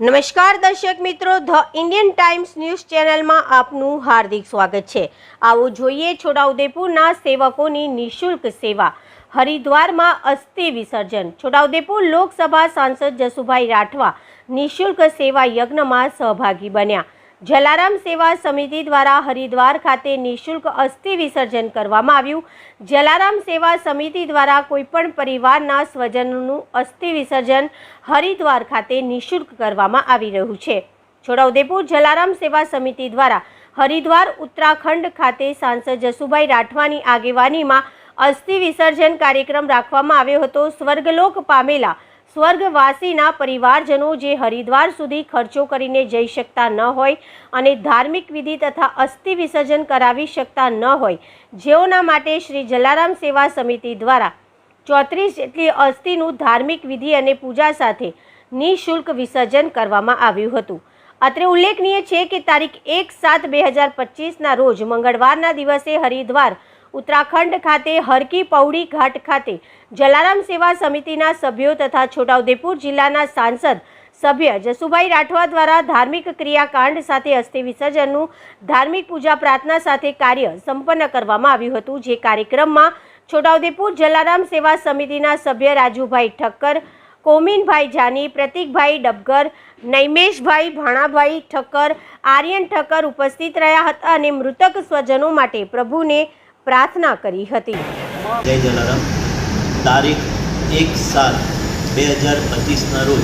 નમસ્કાર દર્શક મિત્રો, ધ ઇન્ડિયન ટાઈમ્સ ન્યૂઝ ચેનલમાં આપનું હાર્દિક સ્વાગત છે. આવો જોઈએ છોટાઉદેપુરના સેવકોની નિઃશુલ્ક સેવા. હરિદ્વારમાં અસ્થિ વિસર્જન. છોટાઉદેપુર લોકસભા સાંસદ જસુભાઈ રાઠવા નિઃશુલ્ક સેવા યજ્ઞમાં સહભાગી બન્યા. જલારામ સેવા સમિતિ દ્વારા હરિદ્વાર ખાતે નિઃશુલ્ક અસ્થિ વિસર્જન કરવામાં આવ્યું. જલારામ સેવા સમિતિ દ્વારા કોઈપણ પરિવારના સ્વજનનું અસ્થિ વિસર્જન હરિદ્વાર ખાતે નિઃશુલ્ક કરવામાં આવી રહ્યું છે. છોટાઉદેપુર જલારામ સેવા સમિતિ દ્વારા હરિદ્વાર ઉત્તરાખંડ ખાતે સાંસદ જસુભાઈ રાઠવાની આગેવાનીમાં અસ્થિ વિસર્જન કાર્યક્રમ રાખવામાં આવ્યો હતો. સ્વર્ગલોક પામેલા સ્વર્ગવાસીના પરિવારજનો જે હરિદ્વાર સુધી ખર્ચો કરીને જઈ શકતા ન હોય અને ધાર્મિક વિધિ તથા અસ્થિ વિસર્જન કરાવી શકતા ન હોય, જેઓના માટે શ્રી જલારામ સેવા સમિતિ દ્વારા ચોત્રીસ જેટલી અસ્થિનું ધાર્મિક વિધિ અને પૂજા સાથે નિઃશુલ્ક વિસર્જન કરવામાં આવ્યું હતું. અત્રે ઉલ્લેખનીય છે કે તારીખ એક સાત બે હજાર પચીસના રોજ મંગળવારના દિવસે હરિદ્વાર ઉત્તરાખંડ ખાતે હરકી પૌડી ઘાટ ખાતે જલારામ સેવા સમિતિના સભ્યો તથા છોટાઉદેપુર જિલ્લાના સાંસદ સભ્ય જસુભાઈ રાઠવા દ્વારા ધાર્મિક ક્રિયાકાંડ સાથે અસ્થિ વિસર્જનનું ધાર્મિક પૂજા પ્રાર્થના સાથે કાર્ય સંપન્ન કરવામાં આવ્યું હતું, જે કાર્યક્રમમાં છોટાઉદેપુર જલારામ સેવા સમિતિના સભ્ય રાજુભાઈ ઠક્કર, કોમિનભાઈ જાની, પ્રતિકભાઈ ડબગર, નૈમેશભાઈ ભાણાભાઈ ઠક્કર, આર્યન ઠક્કર ઉપસ્થિત રહ્યા હતા અને મૃતક સ્વજનો માટે પ્રભુને પ્રાર્થના કરી હતી. જય જલારામ. તારીખ એક સાત બે હજાર પચીસના રોજ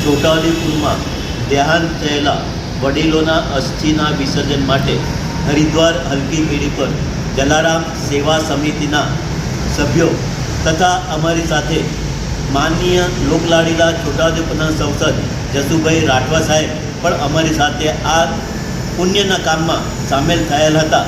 છોટાઉદેપુરમાં દેહાંત થયેલા વડીલોના અસ્થિના વિસર્જન માટે હરિદ્વાર હલકી પેઢી પર જલારામ સેવા સમિતિના સભ્યો તથા અમારી સાથે માનનીય લોકલાડીલા છોટાઉદેપુરના સંસદ જસુભાઈ રાઠવા સાહેબ પણ અમારી સાથે આ પુણ્યના કામમાં સામેલ થયેલ હતા.